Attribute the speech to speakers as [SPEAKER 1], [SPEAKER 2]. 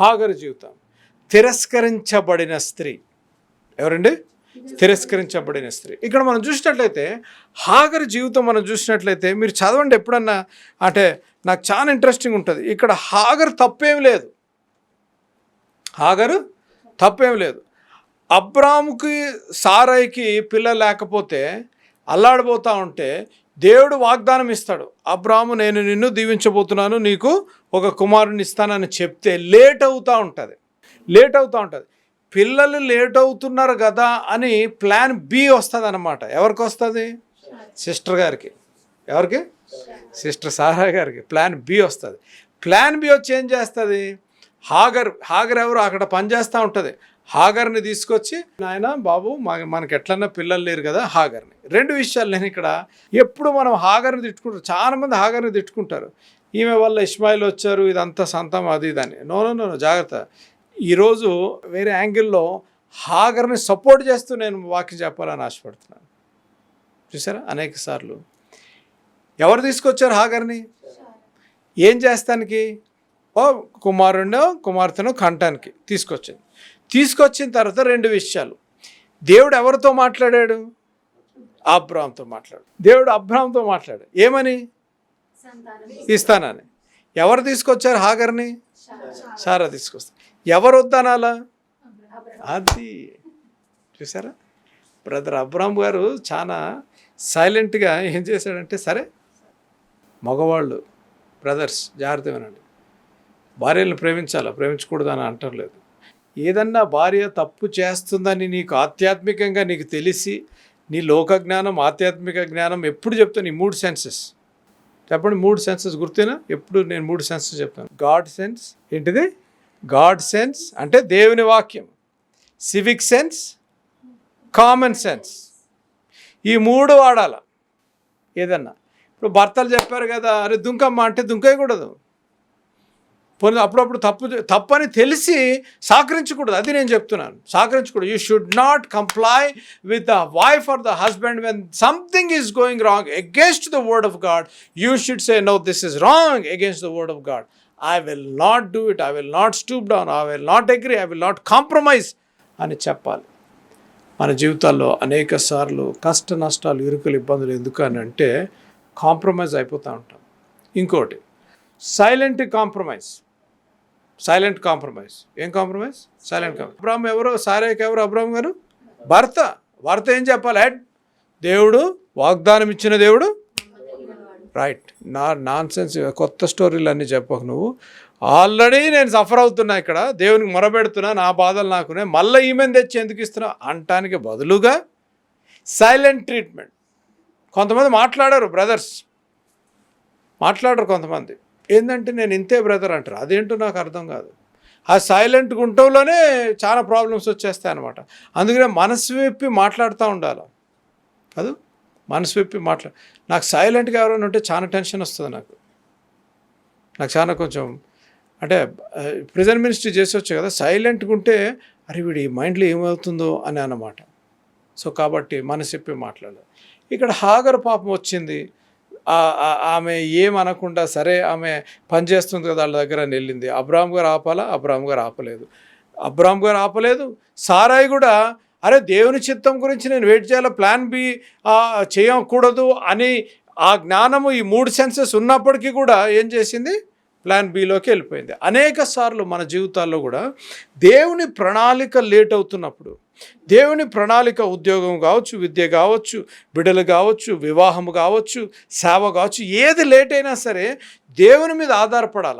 [SPEAKER 1] హాగరు జీవితం. తిరస్కరించబడిన స్త్రీ. ఎవరండి? తిరస్కరించబడిన స్త్రీ. ఇక్కడ మనం చూసినట్లయితే హాగర్ జీవితం మనం చూసినట్లయితే మీరు చదవండి ఎప్పుడన్నా అంటే నాకు చాలా ఇంట్రెస్టింగ్ ఉంటుంది. ఇక్కడ హాగర్ తప్పేం లేదు. హాగరు తప్పేం లేదు. అబ్రాముకి సారాయికి పిల్ల లేకపోతే అల్లాడిపోతూ ఉంటే దేవుడు వాగ్దానం ఇస్తాడు అబ్రాము నేను నిన్ను దీవించబోతున్నాను నీకు ఒక కుమారుని ఇస్తానని చెప్తే లేట్ అవుతూ ఉంటుంది. లేట్ అవుతూ ఉంటుంది. పిల్లలు లేట్ అవుతున్నారు కదా అని ప్లాన్ బి వస్తుంది అనమాట ఎవరికి వస్తుంది? సిస్టర్ గారికి. ఎవరికి? సిస్టర్ సారా గారికి. ప్లాన్ బి వస్తుంది. ప్లాన్ బి వచ్చి ఏం చేస్తుంది? హాగర్ హాగర్ ఎవరు? అక్కడ పనిచేస్తూ ఉంటుంది. హాగర్ని తీసుకొచ్చి నాయన బాబు మా మనకి ఎట్లన్నా పిల్లలు లేరు కదా హాగర్ని. రెండు విషయాలు నేను ఇక్కడ. ఎప్పుడు మనం హాగర్ని తిట్టుకుంటారు చాలామంది హాగర్ని తిట్టుకుంటారు. ఈమె వల్ల ఇస్మాయిల్ వచ్చారు ఇదంతా సంతం అది ఇది అని. నో నో నో నో, జాగ్రత్త. ఈరోజు వేరే యాంగిల్లో హాగర్ని సపోర్ట్ చేస్తూ నేను వాక్యం చెప్పాలని ఆశపడుతున్నాను. చూసారా? అనేక సార్లు. ఎవరు తీసుకొచ్చారు హాగర్ని? ఏం చేస్తానికి? ఓ కుమారుడో కుమార్తెను కంటానికి తీసుకొచ్చింది. తీసుకొచ్చిన తర్వాత రెండు విషయాలు. దేవుడు ఎవరితో మాట్లాడాడు? అబ్రామ్తో మాట్లాడు దేవుడు అబ్రామ్తో మాట్లాడు ఏమని? ఇస్తానని ఎవరు తీసుకొచ్చారు? హాగర్ని? సారా తీసుకొస్తారు. ఎవరు వద్దనాలా అది. చూసారా? బ్రదర్ అబ్రామ్ గారు చాలా సైలెంట్గా ఏం చేశాడంటే సరే మగవాళ్ళు బ్రదర్స్ జాగ్రత్త వినండి భార్యలను ప్రేమించాలా? ప్రేమించకూడదని అంటలేదు ఏదన్నా భార్య తప్పు చేస్తుందని నీకు ఆధ్యాత్మికంగా నీకు తెలిసి నీ లోక జ్ఞానం ఆధ్యాత్మిక జ్ఞానం ఎప్పుడు చెప్తాను ఈ మూడు సెన్సెస్. చెప్పండి మూడు సెన్సెస్ గుర్తేనా? ఎప్పుడు నేను మూడు సెన్సెస్ చెప్తాను. గాడ్ సెన్స్ ఏంటిది? గాడ్ సెన్స్ అంటే దేవుని వాక్యం. Civic sense common sense. ఈ మూడు వాడాల? ఏదన్నా. ఇప్పుడు భర్తలు చెప్పారు కదా అరే దుంకమ్మ అంటే దుంకేయకూడదు పోనీ అప్పుడప్పుడు తప్పు తప్పని తెలిసి సహకరించకూడదు. అది నేను చెప్తున్నాను. సహకరించకూడదు. You should not comply with the wife or the husband when something is going wrong against the word of God you should say no this is wrong against the word of God I will not do it I will not stoop down I will not agree I will not compromise అని చెప్పాలి. మన జీవితాల్లో అనేక సార్లు కష్ట నష్టాలు ఇరుకులు ఇబ్బందులు ఎందుకు అని అంటే కాంప్రమైజ్ అయిపోతూ ఉంటాం. ఇంకోటి సైలెంట్ కాంప్రమైజ్ సైలెంట్ కాంప్రమైజ్. ఏం కాంప్రమైజ్? సైలెంట్ కాంప్రమైజ్ అబ్రామ్ ఎవరు? సారేకి ఎవరు? అబ్రామ్ గారు? భర్త. భర్త ఏం చెప్పాలి? హెడ్. దేవుడు వాగ్దానం ఇచ్చిన దేవుడు? రైట్ నా నాన్ సెన్స్ కొత్త స్టోరీలు అన్నీ చెప్పకు నువ్వు. ఆల్రెడీ నేను సఫర్ అవుతున్నా ఇక్కడ. దేవునికి మొరబెడుతున్నా. నా బాధలు నాకునే. మళ్ళీ ఈమెను తెచ్చి ఎందుకు ఇస్తున్నా? అంటానికి బదులుగా సైలెంట్ ట్రీట్మెంట్. కొంతమంది మాట్లాడారు బ్రదర్స్. మాట్లాడరు కొంతమంది. ఏంటంటే నేను ఇంతే బ్రదర్ అంటారు. అదేంటో నాకు అర్థం కాదు. ఆ సైలెంట్ గుంటంలోనే చాలా ప్రాబ్లమ్స్ వచ్చేస్తాయి అనమాట అందుకనే మనసు విప్పి మాట్లాడుతూ ఉండాలి. కాదు? మనసు విప్పి మాట్లా నాకు సైలెంట్గా ఎవరైనా ఉంటే చాలా టెన్షన్ వస్తుంది నాకు. నాకు చాలా కొంచెం అంటే ప్రెజెంట్ మినిస్ట్రీ చేసి వచ్చే కదా సైలెంట్గా ఉంటే అరే వీడి మైండ్లో ఏమవుతుందో అని అన్నమాట. సో కాబట్టి మనసు చెప్పి మాట్లాడాలి. ఇక్కడ హాగర్ పాపం వచ్చింది. ఆమె ఏమనకుండా సరే ఆమె పనిచేస్తుంది కదా వాళ్ళ దగ్గర అని వెళ్ళింది. అబ్రామ్ గారు ఆపాలా? అబ్రామ్ గారు ఆపలేదు. అబ్రామ్ గారు ఆపలేదు. సారాయి కూడా అరే దేవుని చిత్తం గురించి నేను వెయిట్ చేయాలి? ప్లాన్ బి చేయకూడదు అని ఆ జ్ఞానము ఈ మూడు సెన్సెస్ ఉన్నప్పటికీ కూడా ఏం చేసింది? ప్లాన్ బిలోకి వెళ్ళిపోయింది. అనేక సార్లు మన జీవితాల్లో కూడా దేవుని ప్రణాళిక లేట్ అవుతున్నప్పుడు దేవుని ప్రణాళిక ఉద్యోగం కావచ్చు విద్య కావచ్చు బిడ్డలు కావచ్చు వివాహం కావచ్చు సేవ కావచ్చు ఏది లేట్ అయినా సరే దేవుని మీద ఆధారపడాలి?